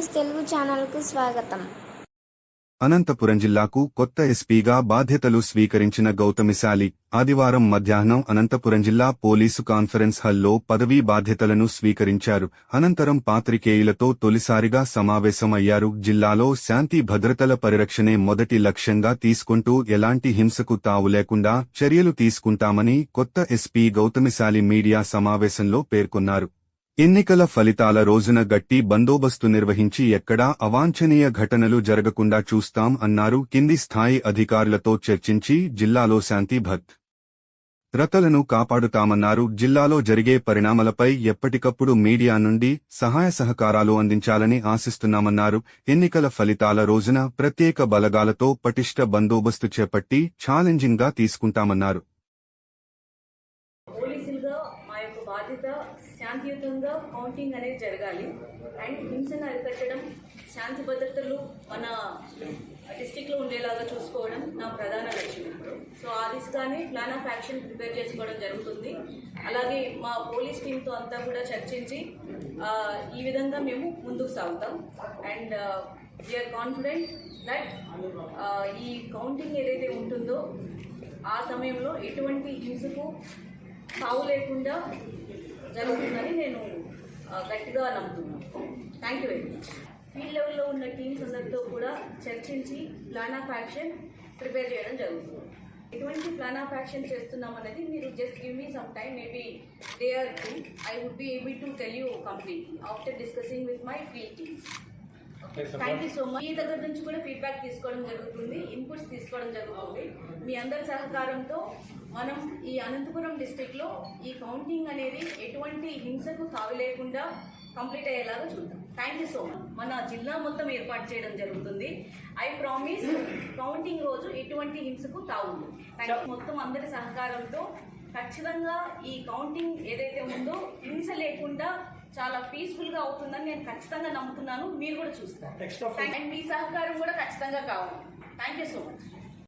News Telugu ఛానల్కు స్వాగతం. అనంతపురం జిల్లాకు కొత్త ఎస్పీగా బాధ్యతలు స్వీకరించిన గౌతమిశాలి ఆదివారం మధ్యాహ్నం అనంతపురం జిల్లా పోలీసు కాన్ఫరెన్స్ హాల్లో పదవీ బాధ్యతలను స్వీకరించారు. అనంతరం పాత్రికేయులతో తొలిసారిగా సమావేశమయ్యారు. జిల్లాలో శాంతి భద్రతల పరిరక్షణే మొదటి లక్ష్యంగా తీసుకుంటూ ఎలాంటి హింసకు తావు లేకుండా చర్యలు తీసుకుంటామని కొత్త ఎస్పీ గౌతమిశాలి మీడియా సమావేశంలో పేర్కొన్నారు. ఎన్నికల ఫలితాల రోజున గట్టి బందోబస్తు నిర్వహించి ఎక్కడా అవాంఛనీయ ఘటనలు జరగకుండా చూస్తాం అన్నారు కింది స్థాయి అధికారులతో చర్చించి జిల్లాలో శాంతి భద్ రతలను కాపాడుతామన్నారు. జిల్లాలో జరిగే పరిణామాలపై ఎప్పటికప్పుడు మీడియా నుండి సహాయ సహకారాలు అందించాలని ఆశిస్తున్నామన్నారు. ఎన్నికల ఫలితాల రోజున ప్రత్యేక బలగాలతో పటిష్ట బందోబస్తు చేపట్టి ఛాలెంజింగ్గా తీసుకుంటామన్నారు. శాంతియుతంగా కౌంటింగ్ అనేది జరగాలి. అండ్ హింసను అరికట్టడం శాంతి భద్రతలు మన డిస్టిక్లో ఉండేలాగా చూసుకోవడం నా ప్రధాన లక్ష్యం ఇప్పుడు. సో ఆ దిశగానే ప్లాన్ ఆఫ్ యాక్షన్ ప్రిపేర్ చేసుకోవడం జరుగుతుంది. అలాగే మా పోలీస్ టీంతో అంతా కూడా చర్చించి ఈ విధంగా మేము ముందుకు సాగుతాం. అండ్ వీఆర్ కాన్ఫిడెంట్ దట్ ఈ కౌంటింగ్ ఏదైతే ఉంటుందో ఆ సమయంలో ఎటువంటి హింసకు తావు లేకుండా జరుగుతుందని నేను గట్టిగా నమ్ముతున్నాను. Thank you very much field లెవెల్లో ఉన్న టీమ్స్ అందరితో కూడా చర్చించి ప్లాన్ ఆఫ్ యాక్షన్ ప్రిపేర్ చేయడం జరుగుతుంది. ఎటువంటి ప్లాన్ ఆఫ్ యాక్షన్ చేస్తున్నాం అనేది మీరు just give me some time maybe day or two I would be able to tell you completely after discussing with my field teams thank you so much మీ దగ్గర నుంచి కూడా feedback తీసుకోవడం జరుగుతుంది inputs తీసుకోవడం జరుగుతుంది. మీ అందరి సహకారంతో మనం ఈ అనంతపురం డిస్టిక్లో ఈ కౌంటింగ్ అనేది ఎటువంటి హింసకు తావి లేకుండా కంప్లీట్ అయ్యేలాగా చూద్దాం. థ్యాంక్ యూ సో మచ్ మన జిల్లా మొత్తం ఏర్పాటు చేయడం జరుగుతుంది. ఐ ప్రామిస్ కౌంటింగ్ రోజు ఎటువంటి హింసకు తావు మొత్తం అందరి సహకారంతో ఖచ్చితంగా ఈ కౌంటింగ్ ఏదైతే ఉందో హింస లేకుండా చాలా పీస్ఫుల్గా అవుతుందని నేను ఖచ్చితంగా నమ్ముతున్నాను. మీరు కూడా చూస్తారు. అండ్ మీ సహకారం కూడా ఖచ్చితంగా కావాలి. Thank you so much